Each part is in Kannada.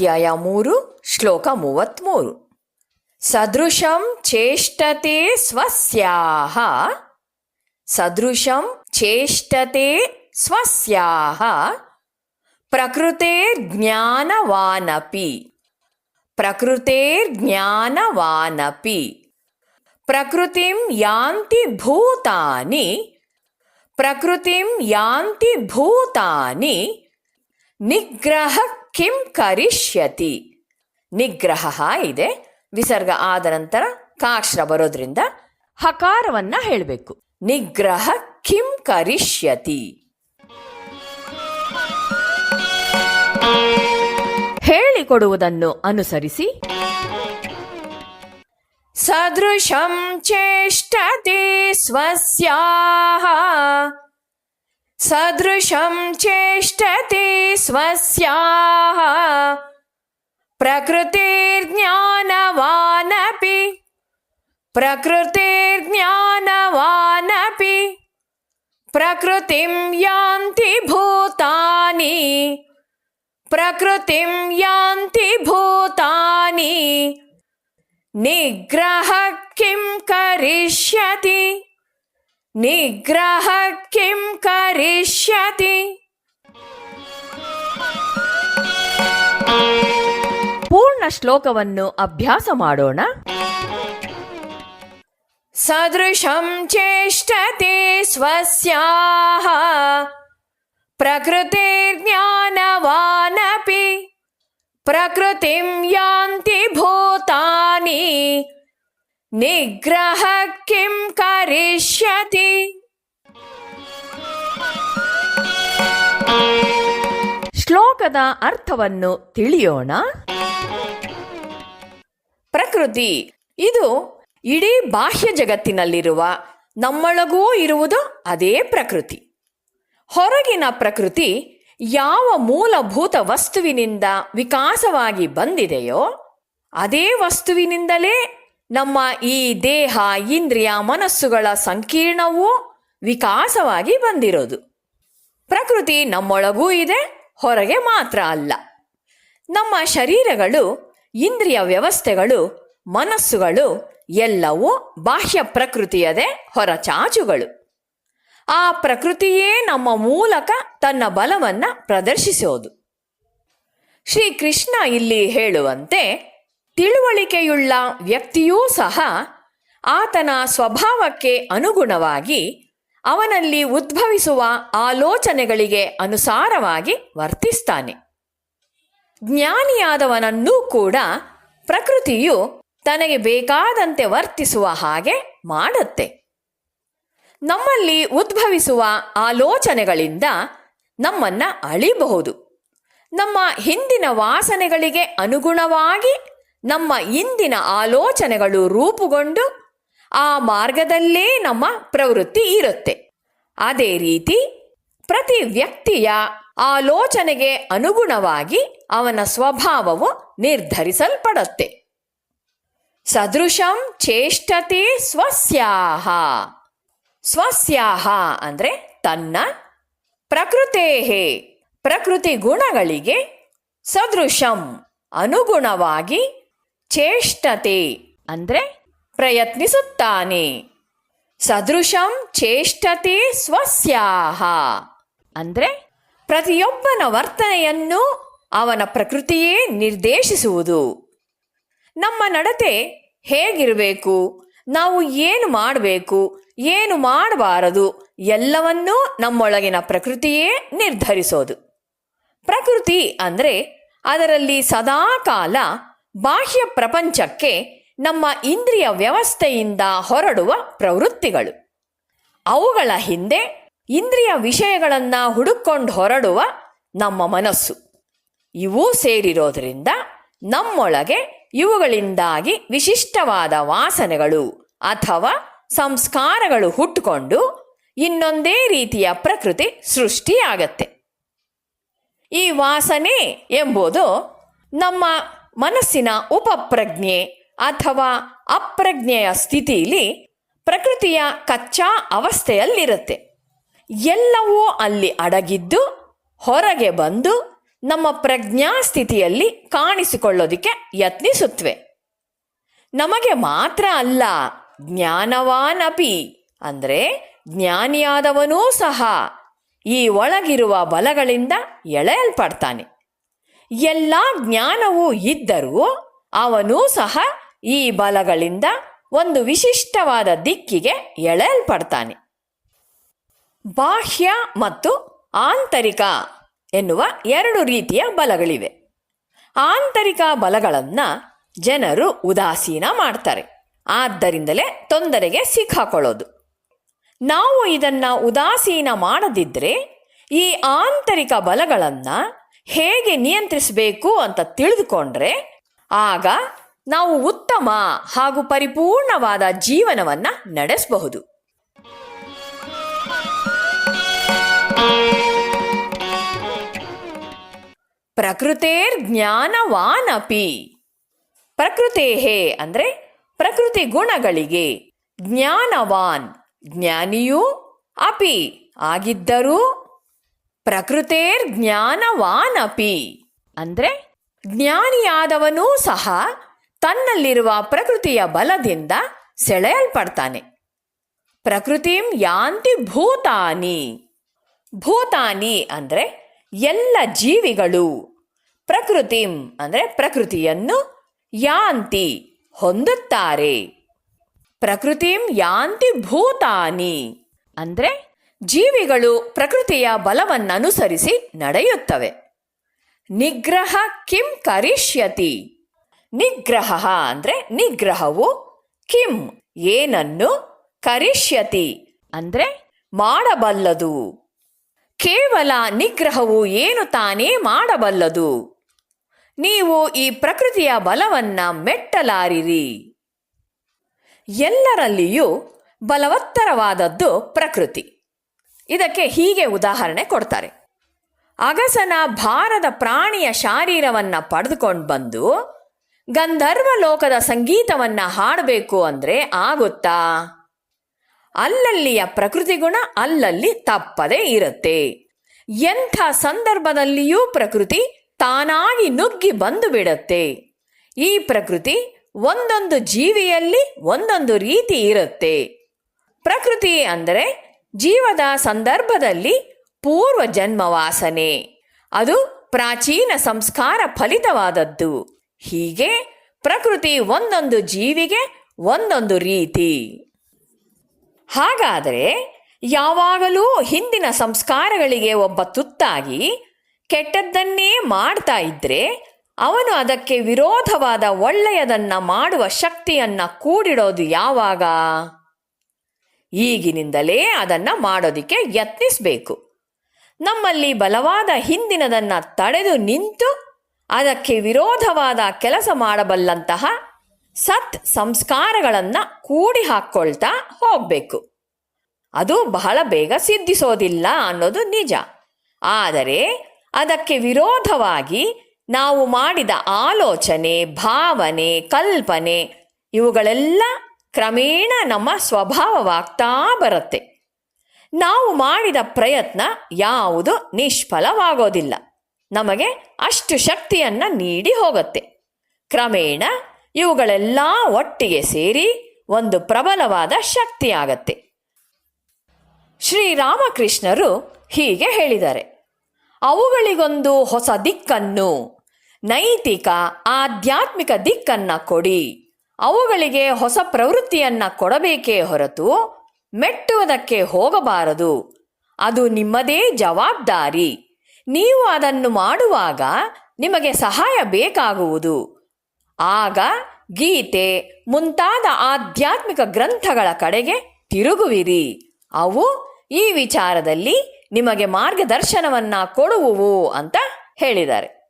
ಅಧ್ಯಾಯ ಮೂರು ಶ್ಲೋಕ ಮೂವತ್ತ್ಮೂರು ಸದೃಶಂ ಚೇಷ್ಟತೆ ಸ್ವಸ್ಯಾಹ ಸದೃಶಂ ಚೇಷ್ಟತೆ ಸ್ವಸ್ಯಾಹ ಪ್ರಕೃತೇರ್ಜ್ಞಾನವಾನಪಿ ಪ್ರಕೃತೇರ್ಜ್ಞಾನವಾನಪಿ ಪ್ರಕೃತಿಂ ಯಾಂತಿ ಭೂತಾನಿ ಪ್ರಕೃತಿಂ ಯಾಂತಿ ಭೂತಾನಿ ನಿಗ್ರಹ ಕಿಂ ಕರಿಷ್ಯತಿ. ನಿಗ್ರಹ ಇದೆ. ವಿಸರ್ಗ ಆದ ನಂತರ ಕಾಶ್ರ ಬರೋದ್ರಿಂದ ಹಕಾರವನ್ನ ಹೇಳಬೇಕು. ನಿಗ್ರಹ ಕಿಂ ಕರಿಷ್ಯತಿ. ಹೇಳಿಕೊಡುವುದನ್ನು ಅನುಸರಿಸಿ. ಸದೃಶಂ ಚೇಷ್ಟತೆ ಸ್ವಸ್ಯಾಹ. सदृशं चेष्टति स्वस्याः। प्रकृतिर्ज्ञानवानपि प्रकृतिर्ज्ञानवानपि प्रकृतिं यान्ति भूतानि प्रकृतिं यान्ति भूतानि। निग्रह किं करिष्यति? ನಿಗ್ರಹ ಕಿಂ ಕರಿಷ್ಯತಿ ಪೂರ್ಣ ಶ್ಲೋಕವನ್ನು ಅಭ್ಯಾಸ ಮಾಡೋಣ. ಸದೃಶಂ ಚೇಷ್ಟತೆ ಸ್ವಸ್ಯಾಹ ಪ್ರಕೃತಿರ್ಜ್ಞಾನವಾನಪಿ ಪ್ರಕೃತಿಂ ಯಾಂತಿ ಭೂತಾನಿ ನಿಗ್ರಹ ಕಿಂ ಕರಿಷ್ಯತಿ. ಶ್ಲೋಕದ ಅರ್ಥವನ್ನು ತಿಳಿಯೋಣ. ಪ್ರಕೃತಿ, ಇದು ಇಡೀ ಬಾಹ್ಯ ಜಗತ್ತಿನಲ್ಲಿರುವ ನಮ್ಮೊಳಗೂ ಇರುವುದು ಅದೇ ಪ್ರಕೃತಿ. ಹೊರಗಿನ ಪ್ರಕೃತಿ ಯಾವ ಮೂಲಭೂತ ವಸ್ತುವಿನಿಂದ ವಿಕಾಸವಾಗಿ ಬಂದಿದೆಯೋ, ಅದೇ ವಸ್ತುವಿನಿಂದಲೇ ನಮ್ಮ ಈ ದೇಹ, ಇಂದ್ರಿಯ, ಮನಸ್ಸುಗಳ ಸಂಕೀರ್ಣವೂ ವಿಕಾಸವಾಗಿ ಬಂದಿರೋದು. ಪ್ರಕೃತಿ ನಮ್ಮೊಳಗೂ ಇದೆ, ಹೊರಗೆ ಮಾತ್ರ ಅಲ್ಲ. ನಮ್ಮ ಶರೀರಗಳು, ಇಂದ್ರಿಯ ವ್ಯವಸ್ಥೆಗಳು, ಮನಸ್ಸುಗಳು ಎಲ್ಲವೂ ಬಾಹ್ಯ ಪ್ರಕೃತಿಯದೇ ಹೊರಚಾಚುಗಳು. ಆ ಪ್ರಕೃತಿಯೇ ನಮ್ಮ ಮೂಲಕ ತನ್ನ ಬಲವನ್ನ ಪ್ರದರ್ಶಿಸೋದು. ಶ್ರೀಕೃಷ್ಣ ಇಲ್ಲಿ ಹೇಳುವಂತೆ ತಿಳುವಳಿಕೆಯುಳ್ಳ ವ್ಯಕ್ತಿಯೂ ಸಹ ಆತನ ಸ್ವಭಾವಕ್ಕೆ ಅನುಗುಣವಾಗಿ ಅವನಲ್ಲಿ ಉದ್ಭವಿಸುವ ಆಲೋಚನೆಗಳಿಗೆ ಅನುಸಾರವಾಗಿ ವರ್ತಿಸ್ತಾನೆ. ಜ್ಞಾನಿಯಾದವನನ್ನೂ ಕೂಡ ಪ್ರಕೃತಿಯು ತನಗೆ ಬೇಕಾದಂತೆ ವರ್ತಿಸುವ ಹಾಗೆ ಮಾಡುತ್ತೆ. ನಮ್ಮಲ್ಲಿ ಉದ್ಭವಿಸುವ ಆಲೋಚನೆಗಳಿಂದ ನಮ್ಮನ್ನ ಅಳಿಬಹುದು. ನಮ್ಮ ಹಿಂದಿನ ವಾಸನೆಗಳಿಗೆ ಅನುಗುಣವಾಗಿ ನಮ್ಮ ಇಂದಿನ ಆಲೋಚನೆಗಳು ರೂಪುಗೊಂಡು ಆ ಮಾರ್ಗದಲ್ಲೇ ನಮ್ಮ ಪ್ರವೃತ್ತಿ ಇರುತ್ತೆ. ಅದೇ ರೀತಿ ಪ್ರತಿ ವ್ಯಕ್ತಿಯ ಆಲೋಚನೆಗೆ ಅನುಗುಣವಾಗಿ ಅವನ ಸ್ವಭಾವವು ನಿರ್ಧರಿಸಲ್ಪಡುತ್ತೆ. ಸದೃಶಂ ಚೇಷ್ಟತೆ ಸ್ವಸ್ಯಾಹ. ಸ್ವಸ್ಯಾಹ ಅಂದ್ರೆ ತನ್ನ ಪ್ರಕೃತೇಹೇ, ಪ್ರಕೃತಿ ಗುಣಗಳಿಗೆ ಸದೃಶಂ ಅನುಗುಣವಾಗಿ ಚೇಷ್ಟತೆ ಅಂದರೆ ಪ್ರಯತ್ನಿಸುತ್ತಾನೆ. ಸದೃಶಂ ಚೇಷ್ಟತೆ ಸ್ವಸ್ಯಾಹ. ಅಂದರೆ ಪ್ರತಿಯೊಬ್ಬನ ವರ್ತನೆಯನ್ನು ಅವನ ಪ್ರಕೃತಿಯೇ ನಿರ್ದೇಶಿಸುವುದು. ನಮ್ಮ ನಡತೆ ಹೇಗಿರಬೇಕು? ನಾವು ಏನು ಮಾಡಬೇಕು? ಏನು ಮಾಡಬಾರದು? ಎಲ್ಲವನ್ನೂ ನಮ್ಮೊಳಗಿನ ಪ್ರಕೃತಿಯೇ ನಿರ್ಧರಿಸೋದು. ಪ್ರಕೃತಿ ಅಂದರೆ ಅದರಲ್ಲಿ ಸದಾಕಾಲ ಬಾಹ್ಯ ಪ್ರಪಂಚಕ್ಕೆ ನಮ್ಮ ಇಂದ್ರಿಯ ವ್ಯವಸ್ಥೆಯಿಂದ ಹೊರಡುವ ಪ್ರವೃತ್ತಿಗಳು. ಅವುಗಳ ಹಿಂದೆ ಇಂದ್ರಿಯ ವಿಷಯಗಳನ್ನ ಹುಡುಕೊಂಡು ಹೊರಡುವ ನಮ್ಮ ಮನಸ್ಸು. ಇವೂ ಸೇರಿರೋದರಿಂದ ನಮ್ಮೊಳಗೆ ಇವುಗಳಿಂದಾಗಿ ವಿಶಿಷ್ಟವಾದ ವಾಸನೆಗಳು ಅಥವಾ ಸಂಸ್ಕಾರಗಳು ಹುಟ್ಟುಕೊಂಡು ಇನ್ನೊಂದೇ ರೀತಿಯ ಪ್ರಕೃತಿ ಸೃಷ್ಟಿಯಾಗತ್ತೆ. ಈ ವಾಸನೆ ಎಂಬುದು ನಮ್ಮ ಮನಸ್ಸಿನ ಉಪಪ್ರಜ್ಞೆ ಅಥವಾ ಅಪ್ರಜ್ಞೆಯ ಸ್ಥಿತಿಯಲ್ಲಿ ಪ್ರಕೃತಿಯ ಕಚ್ಚಾ ಅವಸ್ಥೆಯಲ್ಲಿರುತ್ತೆ. ಎಲ್ಲವೂ ಅಲ್ಲಿ ಅಡಗಿದ್ದು, ಹೊರಗೆ ಬಂದು ನಮ್ಮ ಪ್ರಜ್ಞಾ ಸ್ಥಿತಿಯಲ್ಲಿ ಕಾಣಿಸಿಕೊಳ್ಳೋದಿಕ್ಕೆ ಯತ್ನಿಸುತ್ತವೆ ನಮಗೆ ಮಾತ್ರ ಅಲ್ಲ, ಜ್ಞಾನವಾನಪಿ, ಅಂದರೆ ಜ್ಞಾನಿಯಾದವನೂ ಸಹ ಈ ಒಳಗಿರುವ ಬಲಗಳಿಂದ ಎಳೆಯಲ್ಪಡ್ತಾನೆ. ಎಲ್ಲ ಜ್ಞಾನವೂ ಇದ್ದರೂ ಅವನೂ ಸಹ ಈ ಬಲಗಳಿಂದ ಒಂದು ವಿಶಿಷ್ಟವಾದ ದಿಕ್ಕಿಗೆ ಎಳೆಯಲ್ಪಡ್ತಾನೆ. ಬಾಹ್ಯ ಮತ್ತು ಆಂತರಿಕ ಎನ್ನುವ ಎರಡು ರೀತಿಯ ಬಲಗಳಿವೆ. ಆಂತರಿಕ ಬಲಗಳನ್ನು ಜನರು ಉದಾಸೀನ ಮಾಡ್ತಾರೆ. ಆದ್ದರಿಂದಲೇ ತೊಂದರೆಗೆ ಸಿಕ್ಕಾಕೊಳ್ಳೋದು. ನಾವು ಇದನ್ನ ಉದಾಸೀನ ಮಾಡದಿದ್ದರೆ ಈ ಆಂತರಿಕ ಬಲಗಳನ್ನು ಹೇಗೆ ನಿಯಂತ್ರಿಸಬೇಕು ಅಂತ ತಿಳಿದುಕೊಂಡ್ರೆ, ಆಗ ನಾವು ಉತ್ತಮ ಹಾಗೂ ಪರಿಪೂರ್ಣವಾದ ಜೀವನವನ್ನ ನಡೆಸಬಹುದು. ಪ್ರಕೃತೇರ್ ಜ್ಞಾನವಾನಪಿ. ಪ್ರಕೃತೇಹೇ ಅಂದ್ರೆ ಪ್ರಕೃತಿ ಗುಣಗಳಿಗೆ ಜ್ಞಾನವಾನ್, ಜ್ಞಾನಿಯೂ ಅಪಿ ಆಗಿದ್ದರೂ ಪ್ರಕೃತೇರ್ ಜ್ಞಾನವಾನಪಿ. ಅಂದರೆ ಜ್ಞಾನಿಯಾದವನೂ ಸಹ ತನ್ನಲ್ಲಿರುವ ಪ್ರಕೃತಿಯ ಬಲದಿಂದ ಸೆಳೆಯಲ್ಪಡ್ತಾನೆ. ಪ್ರಕೃತಿಂ ಯಾಂತಿ ಭೂತಾನಿ. ಭೂತಾನಿ ಅಂದರೆ ಎಲ್ಲ ಜೀವಿಗಳು. ಪ್ರಕೃತಿಂ ಅಂದರೆ ಪ್ರಕೃತಿಯನ್ನು ಯಾಂತಿ ಹೊಂದುತ್ತಾರೆ. ಪ್ರಕೃತಿಂ ಯಾಂತಿ ಭೂತಾನಿ. ಅಂದರೆ ಜೀವಿಗಳು ಪ್ರಕೃತಿಯ ಬಲವನ್ನನುಸರಿಸಿ ನಡೆಯುತ್ತವೆ. ನಿಗ್ರಹ ಕಿಂ ಕರಿಷ್ಯತಿ. ನಿಗ್ರಹ ಅಂದ್ರೆ ನಿಗ್ರಹವು ಕಿಂ, ಏನನ್ನು? ಕರಿಷ್ಯತಿ ಅಂದ್ರೆ ಮಾಡಬಲ್ಲದು. ಕೇವಲ ನಿಗ್ರಹವು ಏನು ತಾನೇ ಮಾಡಬಲ್ಲದು. ನೀವು ಈ ಪ್ರಕೃತಿಯ ಬಲವನ್ನ ಮೆಟ್ಟಲಾರಿರಿ. ಎಲ್ಲರಲ್ಲಿಯೂ ಬಲವತ್ತರವಾದದ್ದು ಪ್ರಕೃತಿ. ಇದಕ್ಕೆ ಹೀಗೆ ಉದಾಹರಣೆ ಕೊಡ್ತಾರೆ. ಅಗಸನ ಭಾರದ ಪ್ರಾಣಿಯ ಶಾರೀರವನ್ನ ಪಡೆದುಕೊಂಡು ಬಂದು, ಗಂಧರ್ವ ಲೋಕದ ಸಂಗೀತವನ್ನ ಹಾಡಬೇಕು ಅಂದ್ರೆ ಆಗುತ್ತಾ? ಅಲ್ಲಲ್ಲಿಯ ಪ್ರಕೃತಿ ಗುಣ ಅಲ್ಲಲ್ಲಿ ತಪ್ಪದೇ ಇರುತ್ತೆ. ಎಂಥ ಸಂದರ್ಭದಲ್ಲಿಯೂ ಪ್ರಕೃತಿ ತಾನಾಗಿ ನುಗ್ಗಿ ಬಂದು ಬಿಡುತ್ತೆ. ಈ ಪ್ರಕೃತಿ ಒಂದೊಂದು ಜೀವಿಯಲ್ಲಿ ಒಂದೊಂದು ರೀತಿ ಇರುತ್ತೆ. ಪ್ರಕೃತಿ ಅಂದರೆ ಜೀವದ ಸಂದರ್ಭದಲ್ಲಿ ಪೂರ್ವ ಜನ್ಮ ವಾಸನೆ ಅದು ಪ್ರಾಚೀನ ಸಂಸ್ಕಾರ ಫಲಿತವಾದದ್ದು. ಹೀಗೆ ಪ್ರಕೃತಿ ಒಂದೊಂದು ಜೀವಿಗೆ ಒಂದೊಂದು ರೀತಿ. ಹಾಗಾದರೆ ಯಾವಾಗಲೂ ಹಿಂದಿನ ಸಂಸ್ಕಾರಗಳಿಗೆ ಒಬ್ಬ ತುತ್ತಾಗಿ ಕೆಟ್ಟದ್ದನ್ನೇ ಮಾಡ್ತಾ ಇದ್ರೆ ಅವನು ಅದಕ್ಕೆ ವಿರೋಧವಾದ ಒಳ್ಳೆಯದನ್ನ ಮಾಡುವ ಶಕ್ತಿಯನ್ನ ಕೂಡಿಡೋದು ಯಾವಾಗ? ಈಗಿನಿಂದಲೇ ಅದನ್ನ ಮಾಡೋದಿಕ್ಕೆ ಯತ್ನಿಸಬೇಕು. ನಮ್ಮಲ್ಲಿ ಬಲವಾದ ಹಿಂದಿನದನ್ನು ತಡೆದು ನಿಂತು ಅದಕ್ಕೆ ವಿರೋಧವಾದ ಕೆಲಸ ಮಾಡಬಲ್ಲಂತಹ ಸತ್ ಸಂಸ್ಕಾರಗಳನ್ನು ಕೂಡಿ ಹಾಕ್ಕೊಳ್ತಾ ಹೋಗಬೇಕು. ಅದು ಬಹಳ ಬೇಗ ಸಿದ್ಧಿಸೋದಿಲ್ಲ ಅನ್ನೋದು ನಿಜ. ಆದರೆ ಅದಕ್ಕೆ ವಿರೋಧವಾಗಿ ನಾವು ಮಾಡಿದ ಆಲೋಚನೆ, ಭಾವನೆ, ಕಲ್ಪನೆ ಇವುಗಳೆಲ್ಲ ಕ್ರಮೇಣ ನಮ್ಮ ಸ್ವಭಾವವಾಗ್ತಾ ಬರುತ್ತೆ. ನಾವು ಮಾಡಿದ ಪ್ರಯತ್ನ ಯಾವುದು ನಿಷ್ಫಲವಾಗೋದಿಲ್ಲ. ನಮಗೆ ಅಷ್ಟು ಶಕ್ತಿಯನ್ನ ನೀಡಿ ಹೋಗುತ್ತೆ. ಕ್ರಮೇಣ ಇವುಗಳೆಲ್ಲ ಒಟ್ಟಿಗೆ ಸೇರಿ ಒಂದು ಪ್ರಬಲವಾದ ಶಕ್ತಿಯಾಗತ್ತೆ. ಶ್ರೀರಾಮಕೃಷ್ಣರು ಹೀಗೆ ಹೇಳಿದ್ದಾರೆ. ಅವುಗಳಿಗೊಂದು ಹೊಸ ದಿಕ್ಕನ್ನು, ನೈತಿಕ, ಆಧ್ಯಾತ್ಮಿಕ ದಿಕ್ಕನ್ನ ಕೊಡಿ. ಅವುಗಳಿಗೆ ಹೊಸ ಪ್ರವೃತ್ತಿಯನ್ನ ಕೊಡಬೇಕೇ ಹೊರತು ಮೆಟ್ಟುವುದಕ್ಕೆ ಹೋಗಬಾರದು. ಅದು ನಿಮ್ಮದೇ ಜವಾಬ್ದಾರಿ. ನೀವು ಅದನ್ನು ಮಾಡುವಾಗ ನಿಮಗೆ ಸಹಾಯ ಬೇಕಾಗುವುದು. ಆಗ ಗೀತೆ ಮುಂತಾದ ಆಧ್ಯಾತ್ಮಿಕ ಗ್ರಂಥಗಳ ಕಡೆಗೆ ತಿರುಗುವಿರಿ. ಅವು ಈ ವಿಚಾರದಲ್ಲಿ ನಿಮಗೆ ಮಾರ್ಗದರ್ಶನವನ್ನ ಕೊಡುವುವು ಅಂತ ಹೇಳಿದ್ದಾರೆ.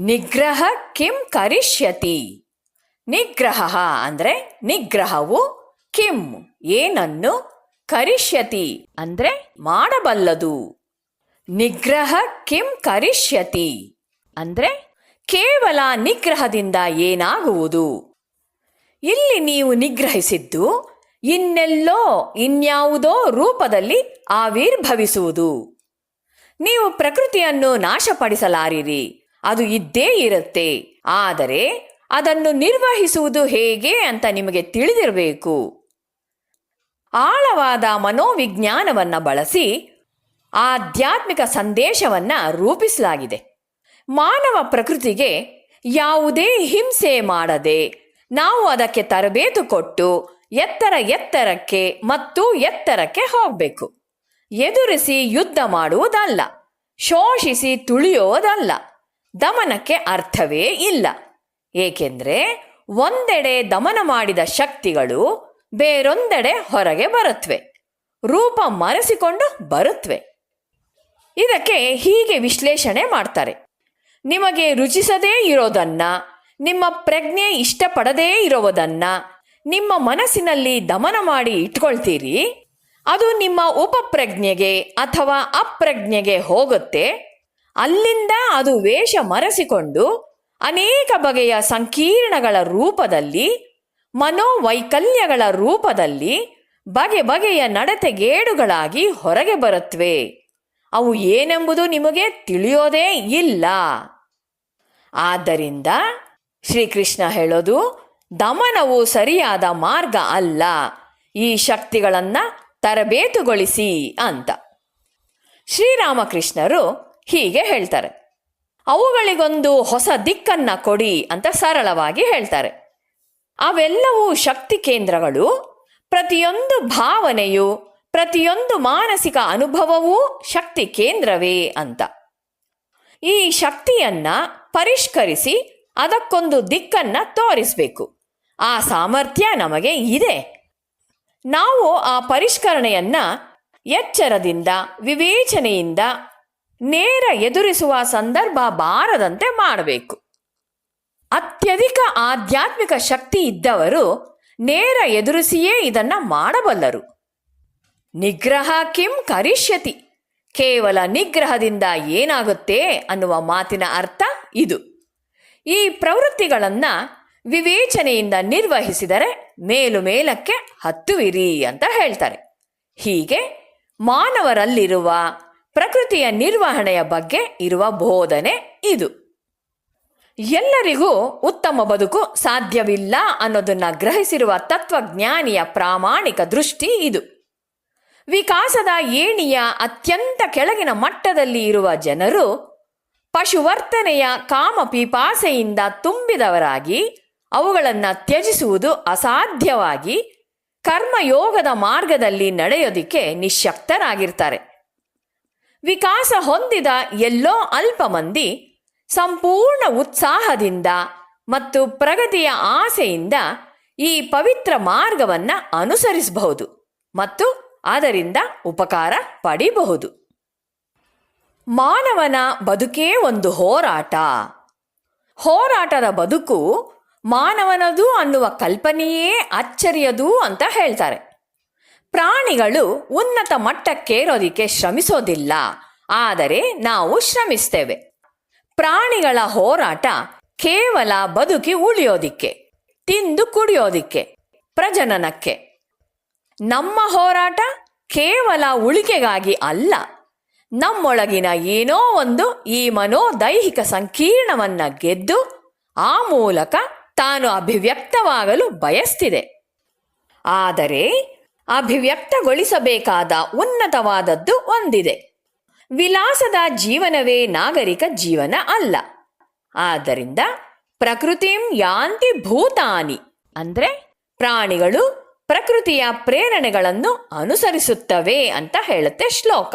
ನಿಗ್ರಹ ಕಿಂ ಕರಿಷ್ಯತಿ. ನಿಗ್ರಹ ಅಂದರೆ ನಿಗ್ರಹವು ಕಿಂ, ಏನನ್ನು? ಕರಿಷ್ಯತಿ ಅಂದ್ರೆ ಮಾಡಬಲ್ಲದು. ನಿಗ್ರಹ ಕಿಂ ಕರಿಷ್ಯತಿ ಅಂದ್ರೆ ಕೇವಲ ನಿಗ್ರಹದಿಂದ ಏನಾಗುವುದು? ಇಲ್ಲಿ ನೀವು ನಿಗ್ರಹಿಸಿದ್ದು ಇನ್ನೆಲ್ಲೋ ಇನ್ಯಾವುದೋ ರೂಪದಲ್ಲಿ ಆವಿರ್ಭವಿಸುವುದು. ನೀವು ಪ್ರಕೃತಿಯನ್ನು ನಾಶಪಡಿಸಲಾರಿರಿ. ಅದು ಇದ್ದೇ ಇರುತ್ತೆ. ಆದರೆ ಅದನ್ನು ನಿರ್ವಹಿಸುವುದು ಹೇಗೆ ಅಂತ ನಿಮಗೆ ತಿಳಿದಿರಬೇಕು. ಆಳವಾದ ಮನೋವಿಜ್ಞಾನವನ್ನ ಬಳಸಿ ಆಧ್ಯಾತ್ಮಿಕ ಸಂದೇಶವನ್ನ ರೂಪಿಸಲಾಗಿದೆ. ಮಾನವ ಪ್ರಕೃತಿಗೆ ಯಾವುದೇ ಹಿಂಸೆ ಮಾಡದೆ ನಾವು ಅದಕ್ಕೆ ತರಬೇತು ಕೊಟ್ಟು ಎತ್ತರ ಎತ್ತರಕ್ಕೆ ಮತ್ತು ಎತ್ತರಕ್ಕೆ ಹೋಗಬೇಕು. ಎದುರಿಸಿ ಯುದ್ಧ ಮಾಡುವುದಲ್ಲ. ಶೋಷಿಸಿ ತುಳಿಯೋದಲ್ಲ. ದಮನಕ್ಕೆ ಅರ್ಥವೇ ಇಲ್ಲ. ಏಕೆಂದರೆ ಒಂದೆಡೆ ದಮನ ಮಾಡಿದ ಶಕ್ತಿಗಳು ಬೇರೊಂದೆಡೆ ಹೊರಗೆ ಬರುತ್ತವೆ ರೂಪ ಮರೆಸಿಕೊಂಡು ಬರುತ್ತವೆ ಇದಕ್ಕೆ ಹೀಗೆ ವಿಶ್ಲೇಷಣೆ ಮಾಡ್ತಾರೆ. ನಿಮಗೆ ರುಚಿಸದೇ ಇರೋದನ್ನ, ನಿಮ್ಮ ಪ್ರಜ್ಞೆ ಇಷ್ಟಪಡದೇ ಇರೋದನ್ನ ನಿಮ್ಮ ಮನಸ್ಸಿನಲ್ಲಿ ದಮನ ಮಾಡಿ ಇಟ್ಕೊಳ್ತೀರಿ, ಅದು ನಿಮ್ಮ ಉಪಪ್ರಜ್ಞೆಗೆ ಅಥವಾ ಅಪ್ರಜ್ಞೆಗೆ ಹೋಗುತ್ತೆ. ಅಲ್ಲಿಂದ ಅದು ವೇಷ ಮರೆಸಿಕೊಂಡು ಅನೇಕ ಬಗೆಯ ಸಂಕೀರ್ಣಗಳ ರೂಪದಲ್ಲಿ, ಮನೋವೈಕಲ್ಯಗಳ ರೂಪದಲ್ಲಿ, ಬಗೆ ಬಗೆಯ ನಡತೆಗೇಡುಗಳಾಗಿ ಹೊರಗೆ ಬರುತ್ತವೆ ಅವು ಏನೆಂಬುದು ನಿಮಗೆ ತಿಳಿಯೋದೇ ಇಲ್ಲ. ಆದ್ದರಿಂದ ಶ್ರೀಕೃಷ್ಣ ಹೇಳೋದು, ದಮನವು ಸರಿಯಾದ ಮಾರ್ಗ ಅಲ್ಲ. ಈ ಶಕ್ತಿಗಳನ್ನು ತರಬೇತುಗೊಳಿಸಿ ಅಂತ. ಶ್ರೀರಾಮಕೃಷ್ಣರು ಹೀಗೆ ಹೇಳ್ತಾರೆ. ಅವುಗಳಿಗೊಂದು ಹೊಸ ದಿಕ್ಕನ್ನ ಕೊಡಿ ಅಂತ ಸರಳವಾಗಿ ಹೇಳ್ತಾರೆ. ಅವೆಲ್ಲವೂ ಶಕ್ತಿ ಕೇಂದ್ರಗಳು. ಪ್ರತಿಯೊಂದು ಭಾವನೆಯು, ಪ್ರತಿಯೊಂದು ಮಾನಸಿಕ ಅನುಭವವೂ ಶಕ್ತಿ ಕೇಂದ್ರವೇ ಅಂತ. ಈ ಶಕ್ತಿಯನ್ನ ಪರಿಷ್ಕರಿಸಿ ಅದಕ್ಕೊಂದು ದಿಕ್ಕನ್ನ ತೋರಿಸಬೇಕು. ಆ ಸಾಮರ್ಥ್ಯ ನಮಗೆ ಇದೆ. ನಾವು ಆ ಪರಿಷ್ಕರಣೆಯನ್ನ ಎಚ್ಚರದಿಂದ, ವಿವೇಚನೆಯಿಂದ ನೇರ ಎದುರಿಸುವ ಸಂದರ್ಭ ಬಾರದಂತೆ ಮಾಡಬೇಕು. ಅತ್ಯಧಿಕ ಆಧ್ಯಾತ್ಮಿಕ ಶಕ್ತಿ ಇದ್ದವರು ನೇರ ಎದುರಿಸಿಯೇ ಇದನ್ನ ಮಾಡಬಲ್ಲರು. ನಿಗ್ರಹ ಕಿಂ ಕರಿಷ್ಯತಿ. ಕೇವಲ ನಿಗ್ರಹದಿಂದ ಏನಾಗುತ್ತೆ ಅನ್ನುವ ಮಾತಿನ ಅರ್ಥ ಇದು. ಈ ಪ್ರವೃತ್ತಿಗಳನ್ನ ವಿವೇಚನೆಯಿಂದ ನಿರ್ವಹಿಸಿದರೆ ಮೇಲು ಮೇಲಕ್ಕೆ ಹತ್ತುವಿರಿ ಅಂತ ಹೇಳ್ತಾರೆ. ಹೀಗೆ ಮಾನವರಲ್ಲಿರುವ ಪ್ರಕೃತಿಯ ನಿರ್ವಹಣೆಯ ಬಗ್ಗೆ ಇರುವ ಬೋಧನೆ ಇದು. ಎಲ್ಲರಿಗೂ ಉತ್ತಮ ಬದುಕು ಸಾಧ್ಯವಿಲ್ಲ ಅನ್ನೋದನ್ನ ಗ್ರಹಿಸಿರುವ ತತ್ವಜ್ಞಾನಿಯ ಪ್ರಾಮಾಣಿಕ ದೃಷ್ಟಿ ಇದು. ವಿಕಾಸದ ಏಣಿಯ ಅತ್ಯಂತ ಕೆಳಗಿನ ಮಟ್ಟದಲ್ಲಿ ಇರುವ ಜನರು ಪಶುವರ್ತನೆಯ ಕಾಮ ಪಿಪಾಸೆಯಿಂದ ತುಂಬಿದವರಾಗಿ ಅವುಗಳನ್ನು ತ್ಯಜಿಸುವುದು ಅಸಾಧ್ಯವಾಗಿ ಕರ್ಮಯೋಗದ ಮಾರ್ಗದಲ್ಲಿ ನಡೆಯೋದಿಕ್ಕೆ ನಿಶಕ್ತರಾಗಿರ್ತಾರೆ ವಿಕಾಸ ಹೊಂದಿದ ಎಲ್ಲೋ ಅಲ್ಪ ಮಂದಿ ಸಂಪೂರ್ಣ ಉತ್ಸಾಹದಿಂದ ಮತ್ತು ಪ್ರಗತಿಯ ಆಸೆಯಿಂದ ಈ ಪವಿತ್ರ ಮಾರ್ಗವನ್ನ ಅನುಸರಿಸಬಹುದು ಮತ್ತು ಅದರಿಂದ ಉಪಕಾರ ಪಡಿಬಹುದು. ಮಾನವನ ಬದುಕೇ ಒಂದು ಹೋರಾಟ. ಹೋರಾಟದ ಬದುಕು ಮಾನವನದು ಅನ್ನುವ ಕಲ್ಪನೆಯೇ ಅಚ್ಚರಿಯದು ಅಂತ ಹೇಳ್ತಾರೆ. ಪ್ರಾಣಿಗಳು ಉನ್ನತ ಮಟ್ಟಕ್ಕೇರೋದಿಕ್ಕೆ ಶ್ರಮಿಸೋದಿಲ್ಲ. ಆದರೆ ನಾವು ಶ್ರಮಿಸ್ತೇವೆ. ಪ್ರಾಣಿಗಳ ಹೋರಾಟ ಕೇವಲ ಬದುಕಿ ಉಳಿಯೋದಿಕ್ಕೆ, ತಿಂದು ಕುಡಿಯೋದಿಕ್ಕೆ, ಪ್ರಜನನಕ್ಕೆ. ನಮ್ಮ ಹೋರಾಟ ಕೇವಲ ಉಳಿಕೆಗಾಗಿ ಅಲ್ಲ. ನಮ್ಮೊಳಗಿನ ಏನೋ ಒಂದು ಈ ಮನೋದೈಹಿಕ ಸಂಕೀರ್ಣವನ್ನ ಗೆದ್ದು ಆ ಮೂಲಕ ತಾನು ಅಭಿವ್ಯಕ್ತವಾಗಲು ಬಯಸ್ತಿದೆ. ಆದರೆ ಅಭಿವ್ಯಕ್ತಗೊಳಿಸಬೇಕಾದ ಉನ್ನತವಾದದ್ದು ಒಂದಿದೆ. ವಿಲಾಸದ ಜೀವನವೇ ನಾಗರಿಕ ಜೀವನ ಅಲ್ಲ. ಆದ್ದರಿಂದ ಪ್ರಕೃತಿಂ ಯಾಂತಿ ಭೂತಾನಿ ಅಂದ್ರೆ ಪ್ರಾಣಿಗಳು ಪ್ರಕೃತಿಯ ಪ್ರೇರಣೆಗಳನ್ನು ಅನುಸರಿಸುತ್ತವೆ ಅಂತ ಹೇಳುತ್ತೆ ಶ್ಲೋಕ.